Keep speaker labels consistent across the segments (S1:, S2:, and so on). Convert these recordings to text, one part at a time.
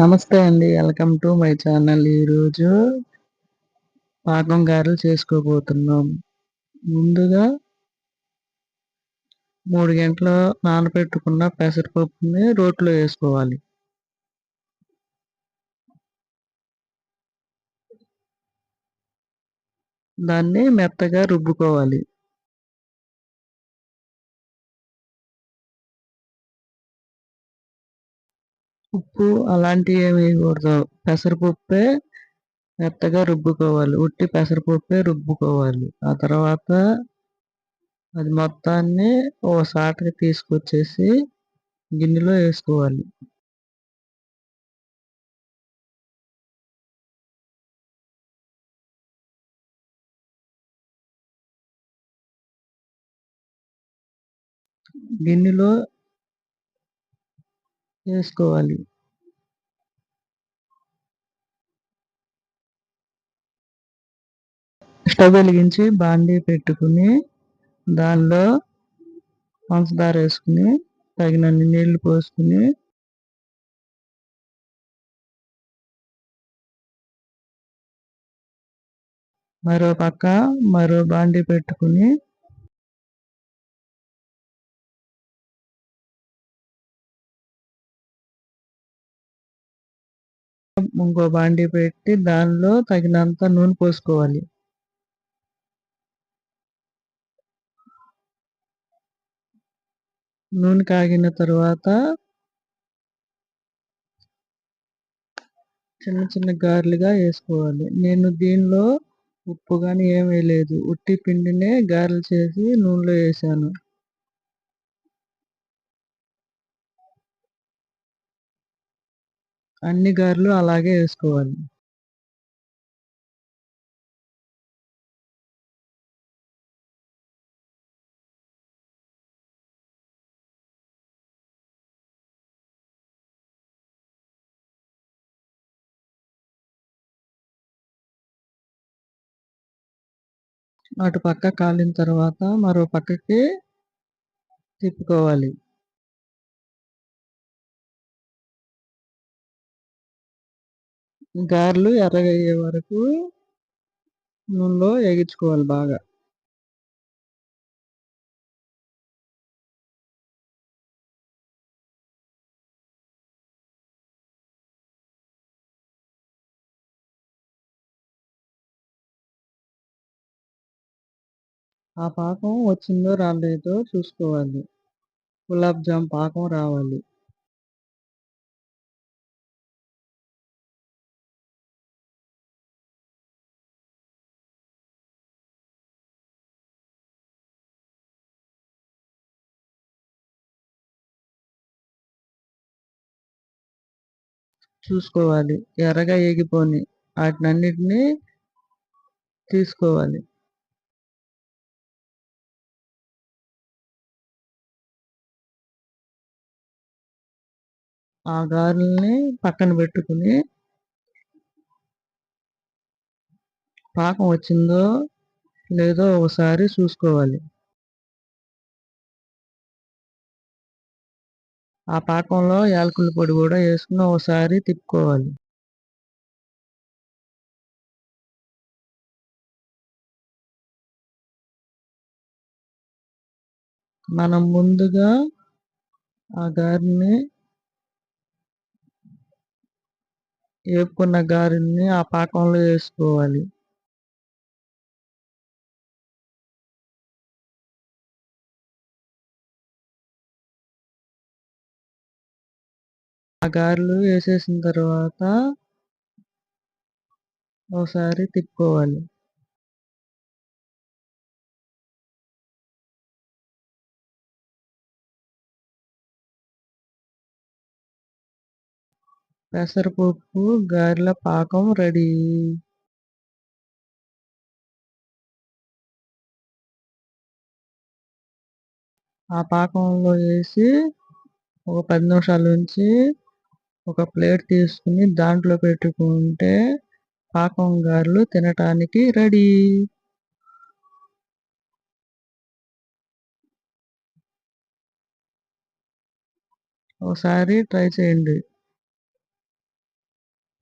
S1: నమస్తే అండి. Welcome to my channel. ఈరోజు పాకం గారెలు చేసుకోబోతున్నాం. ముందుగా మూడు గంటలు నానబెట్టుకున్న పెసరపప్పుని రోట్లో వేసుకోవాలి. దాన్ని మెత్తగా రుబ్బుకోవాలి. ఉప్పు అలాంటివి ఏమి వేయకూడదు. పెసరపప్పే మెత్తగా రుబ్బుకోవాలి. ఉట్టి పెసరపప్పే రుబ్బుకోవాలి. ఆ తర్వాత అది మొత్తాన్ని ఓ సాటకి తీసుకొచ్చేసి గిన్నెలో వేసుకోవాలి. గిన్నెలో వేసుకోవాలి స్టవ్ వెలిగించి బాండీ పెట్టుకుని దానిలో పంచదార వేసుకుని తగినన్ని నీళ్ళు పోసుకుని మరో పక్క మరో బాండీ పెట్టుకుని ఇంకో బాండీ పెట్టి దానిలో తగినంత నూనె పోసుకోవాలి. నూనె కాగిన తర్వాత చిన్న చిన్న గారెలుగా వేసుకోవాలి. నేను దీనిలో ఉప్పు కానీ ఏం వేయలేదు ఉట్టి పిండినే గారెలు చేసి నూనెలో వేసాను. అన్ని గారెలు అలాగే వేసుకోవాలి. అటు పక్క కాలిన తర్వాత మరో పక్కకి తిప్పుకోవాలి. గారెలు ఎర్రగయ్యే వరకు నూనెలో వేగించుకోవాలి బాగా. ఆ పాకం వచ్చిందో రాలేదో చూసుకోవాలి. గులాబ్ జామ్ పాకం రావాలి. చూసుకోవాలి. ఎర్రగా ఎగిపోని వాటినన్నిటినీ తీసుకోవాలి. ఆ గారెల్ని పక్కన పెట్టుకుని పాకం వచ్చిందో లేదో ఒకసారి చూసుకోవాలి. ఆ పాకంలో యాలకుల పొడి కూడా వేసుకుని ఒకసారి తిప్పుకోవాలి. మనం ముందుగా ఆ గారిని వేపుకున్న గారిని ఆ పాకంలో వేసుకోవాలి. ఆ గారెలు వేసేసిన తర్వాత ఒకసారి తిప్పుకోవాలి. పెసరపప్పు గారెల పాకం రెడీ. ఆ పాకంలో వేసి ఒక పది నిమిషాల నుంచి ఒక ప్లేట్ తీసుకుని దాంట్లో పెట్టుకుంటే పాకం గారెలు తినటానికి రెడీ. ఒకసారి ట్రై చేయండి.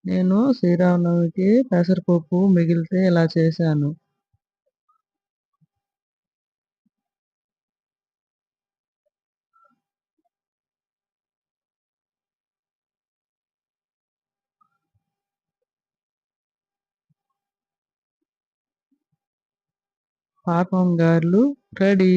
S1: నేను శ్రీరామనవమికి పెసరపప్పు మిగిలితే ఇలా చేశాను. పాపం గార్లు రెడీ.